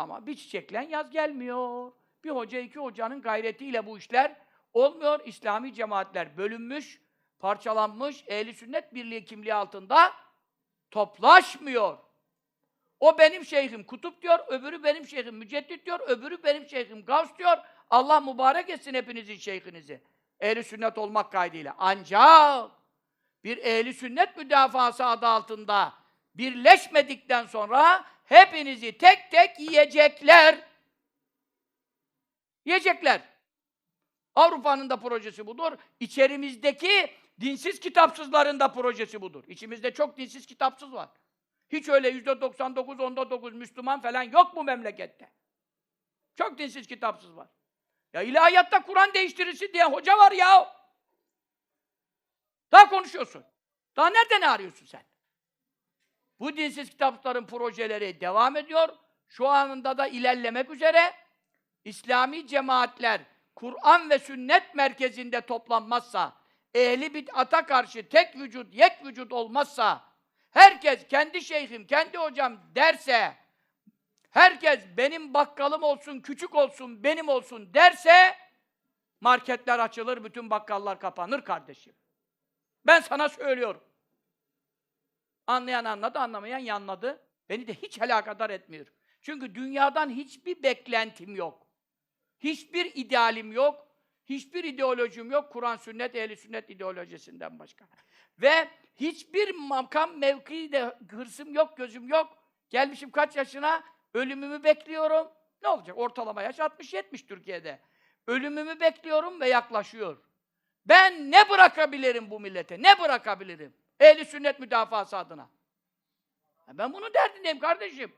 Ama bir çiçeklen yaz gelmiyor. Bir hoca iki hocanın gayretiyle bu işler olmuyor. İslami cemaatler bölünmüş, parçalanmış, ehli sünnet birliği kimliği altında toplaşmıyor. O benim şeyhim kutup diyor, öbürü benim şeyhim müceddit diyor, öbürü benim şeyhim gavs diyor. Allah mübarek etsin hepinizin şeyhinizi. Ehli sünnet olmak kaydıyla. Ancak bir ehli sünnet müdafası adı altında birleşmedikten sonra hepinizi tek tek yiyecekler. Yiyecekler. Avrupa'nın da projesi budur. İçerimizdeki dinsiz kitapsızların da projesi budur. İçimizde çok dinsiz kitapsız var. Hiç öyle yüzde 99, onda 9 Müslüman falan yok mu memlekette? Çok dinsiz kitapsız var. Ya ilahiyatta Kur'an değiştirirsin diye hoca var ya. Daha konuşuyorsun. Daha nerede ne arıyorsun sen? Bu dinsiz kitapların projeleri devam ediyor. Şu anında da ilerlemek üzere. İslami cemaatler Kur'an ve sünnet merkezinde toplanmazsa, ehli bid'ata karşı tek vücut, yek vücut olmazsa, herkes kendi şeyhim, kendi hocam derse, herkes benim bakkalım olsun, küçük olsun, benim olsun derse, marketler açılır, bütün bakkallar kapanır kardeşim. Ben sana söylüyorum. Anlayan anladı, anlamayan yanladı. Beni de hiç alakadar etmiyor. Çünkü dünyadan hiçbir beklentim yok. Hiçbir idealim yok. Hiçbir ideolojim yok. Kur'an, sünnet, ehli sünnet ideolojisinden başka. Ve hiçbir makam, mevki de hırsım yok, gözüm yok. Gelmişim kaç yaşına? Ölümümü bekliyorum. Ne olacak? Ortalama yaş 60-70 Türkiye'de. Ölümümü bekliyorum ve yaklaşıyor. Ben ne bırakabilirim bu millete? Ne bırakabilirim? Ehli sünnet müdafası adına. Ben bunun derdindeyim kardeşim.